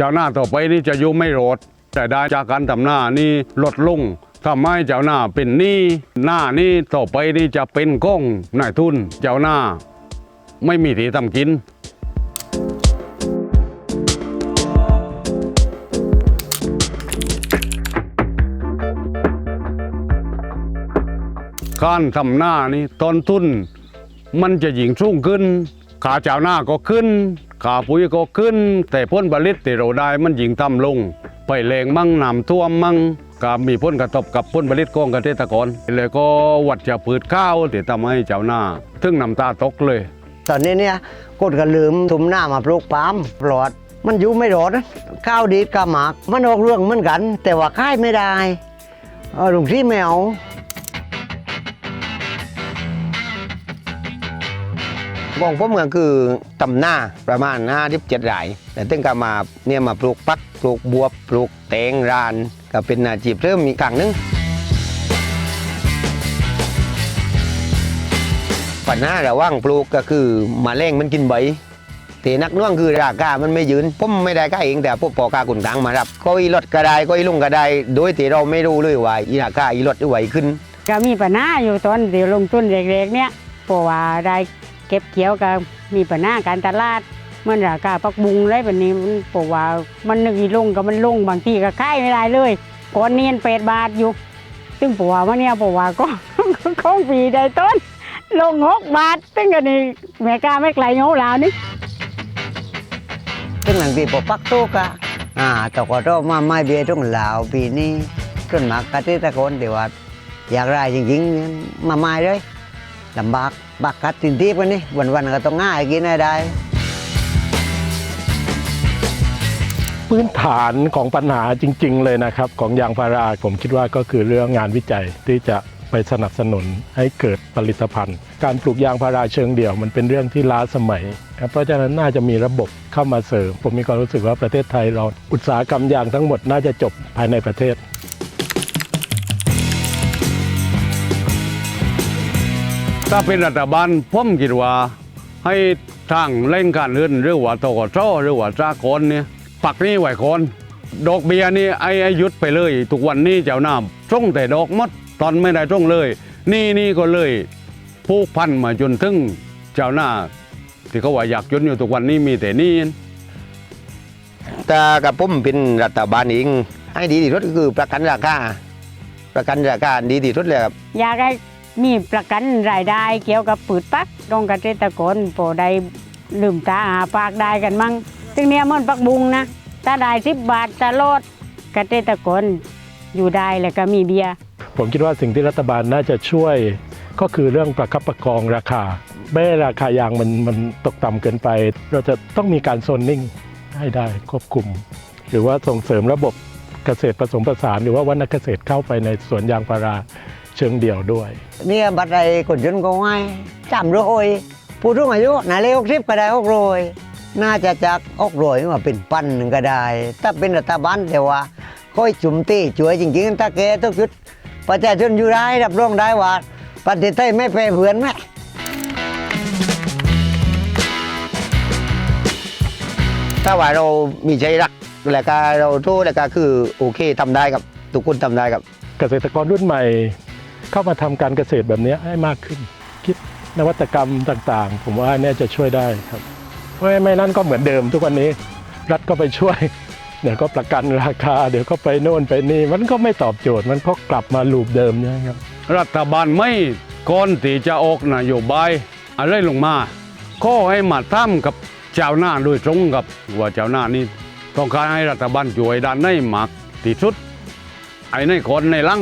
เจ้าหน้าต่อไปนี่จะอยู่ไม่รอดแต่ได้จากการทำหน้านี่ลดลงทำให้เจ้าหน้าเป็นหนี้หน้านี่ต่อไปนี่จะเป็นก้องนายทุน เจ้าหน้า ไม่มีที่ทำกินการทำหน้านี่ต้นทุน มันจะยิ่งสูงขึ้นขาเจ้าหน้าก็ขึ้น ขาปุ๋ยก็ขึ้น แต่ผลผลิตที่เราได้มันยิ่งต่ำลง ไปแรงมั่งน้ำท่วมมั่งก็มีผลกระทบกับผลผลิตของเกษตรกรเลยก็วัดจะพืชข้าวที่ทำให้เจ้าหน้าถึงน้ำตาตกเลย ตอนนี้เนี่ยกดกระลืมทุมหน้ามาปลูกปาล์มปลอด มันอยู่ไม่รอดข้าวดีกาหมาก มันออกเรื่องเหมือนกัน แต่ว่าค่ายไม่ได้เออลุงที่ไม่เอาของผมก็คือตำหน้าประมาณ5 7ไร่แต่ตึงก็มาเนี่ยมาปลูกปักปลูกบวบปลูกแตงรานก็เป็นอาชีพเริ่มมีกลางหนึงปัญหาระว่างปลูกก็คือมาแมลงมันกินใบแต่นักน่วงคือราคามันไม่ยืนผมไม่ได้ก้าเองแต่พวกปอกากุนกลางมารับก็อีรถก็ได้ก็อีลุงก็ได้โดยที่เราไม่รู้เลยว่าอีราคาอีรถไหวขึ้น ก็มีปัญหาอยู่ตอนเดี๋ยวลงทุนเล็กๆเนี่ยเพราะว่าได้ เก็บเกี่ยวก็มีปัญหาการตลาดเหมันราคาปักบุงอะไรแบบนี้มันเพราะว่ามันนึกอีลงก็มันลงบางทีก็ขายไม่ได้เลยก่อนเนียนเป็ดบาทอยู่ ซึ่งเพราะว่าเนี่ยเพราะว่าก็ของปีได้ต้น ลงหกบาทซึ่งก็นี่แม่กาไม่ไกลโง่ลาวนี่ซึ่งหลังปีพอปักโตกะอ่าแตกก็มาไม่เบียตรงลาวปีนี้ต้นหมากกะทิตะโกนเดี๋ยวอยากได้จริงๆมาไม่เลยลำบาก บักกัดตินทีปกันนี่วันๆก็ต้องง่ายกินให้ได้ พื้นฐานของปัญหาจริง ๆ เลยนะครับ ของยางพาราผมคิดว่าก็คือเรื่องงานวิจัยที่จะไปสนับสนุนให้เกิดผลิตภัณฑ์ การปลูกยางพาราเชิงเดี่ยวมันเป็นเรื่องที่ล้าสมัย เพราะฉะนั้นน่าจะมีระบบเข้ามาเสริม ผมมีความรู้สึกว่าประเทศไทยเราอุตสาหกรรมยางทั้งหมดน่าจะจบภายในประเทศ ถ้าเป็นรัฐบาลผมคิดว่าให้ทางเร่งการเงินหรือว่าตกชหรือว่าสากลเนี่ยปักหนี้ไหวคนดอกเบี้ยนี่ไอ้ไอ้หยุดไปเลย ทุกวันนี้เจ้าน้ำส่งแต่ดอกหมดตอนไม่ได้ส่งเลย นี่นี่ก็เลย ผูกพันมาจนถึงเจ้าหน้า ที่เขาว่าอยากจนอยู่ทุกวันนี้มีแต่หนี่แต่กับผมเป็นรัฐบาลเองให้ดีที่สุดก็คือประกันราคาประกันราคาดีที่สุดเลยครับอยากให้ มีประกันรายได้เกี่ยวกับปืดปักตรงเกษตรกรโปรได้ลืมตาหาปากได้กันมั่งซึ่งเนี่ยมันปักบุงนะถ้าได้สิบบาทตลอดเกษตรกรอยู่ได้แล้วก็มีเบียร์ผมคิดว่าสิ่งที่รัฐบาลน่าจะช่วยก็คือเรื่องประคับประคองราคา ไม่ราคายางมันมันตกต่ำเกินไป เราจะต้องมีการโซนนิ่งให้ได้ควบคุม หรือว่าส่งเสริมระบบเกษตรผสมผสาน หรือว่าวัฒนเกษตรเข้าไปในสวนยางพารา เชิงเดี่ยวด้วยเนี่ยบัตรใดคนจนก็ง่ายจำร้อยผู้รุ่งอายุนาเลหกสิบก็ได้หกร้อยน่าจะจากหกร้อยมาเป็นพันหนึ่งก็ได้ ถ้าเป็นรัฐบาลแต่ว่าค่อยจุ่มตีช่วยจริงๆถ้าแกต้องยุดประชาชนอยู่ได้รับรองได้ว่าประเทศไทยไม่แพ้เผือนไหมถ้าว่าเรามีใจรักแล้วก็เราโทษแล้วก็คือโอเคทำได้ครับทุกคนทำได้ครับ เกษตรกรรุ่นใหม่ เข้ามาทำการเกษตรแบบนี้ให้มากขึ้น คิดนวัตกรรมต่างๆ ผมว่านี่จะช่วยได้ครับไม่ไม่นั้นก็เหมือนเดิมทุกวันนี้ รัฐก็ไปช่วย เดี๋ยวก็ประกันราคา เดี๋ยวก็ไปโน่นไปนี่ มันก็ไม่ตอบโจทย์มันก็กลับมาลูปเดิมนะครับ รัฐบาลไม่ก่อนที่จะออกนโยบายอะไรลงมาก็ให้มาทำกับเจ้าหน้าโดยตรงกับว่าเจ้าหน้านี่ต้องการให้รัฐบาลช่วยด้านในมากที่สุดไอ้ในคนในลัง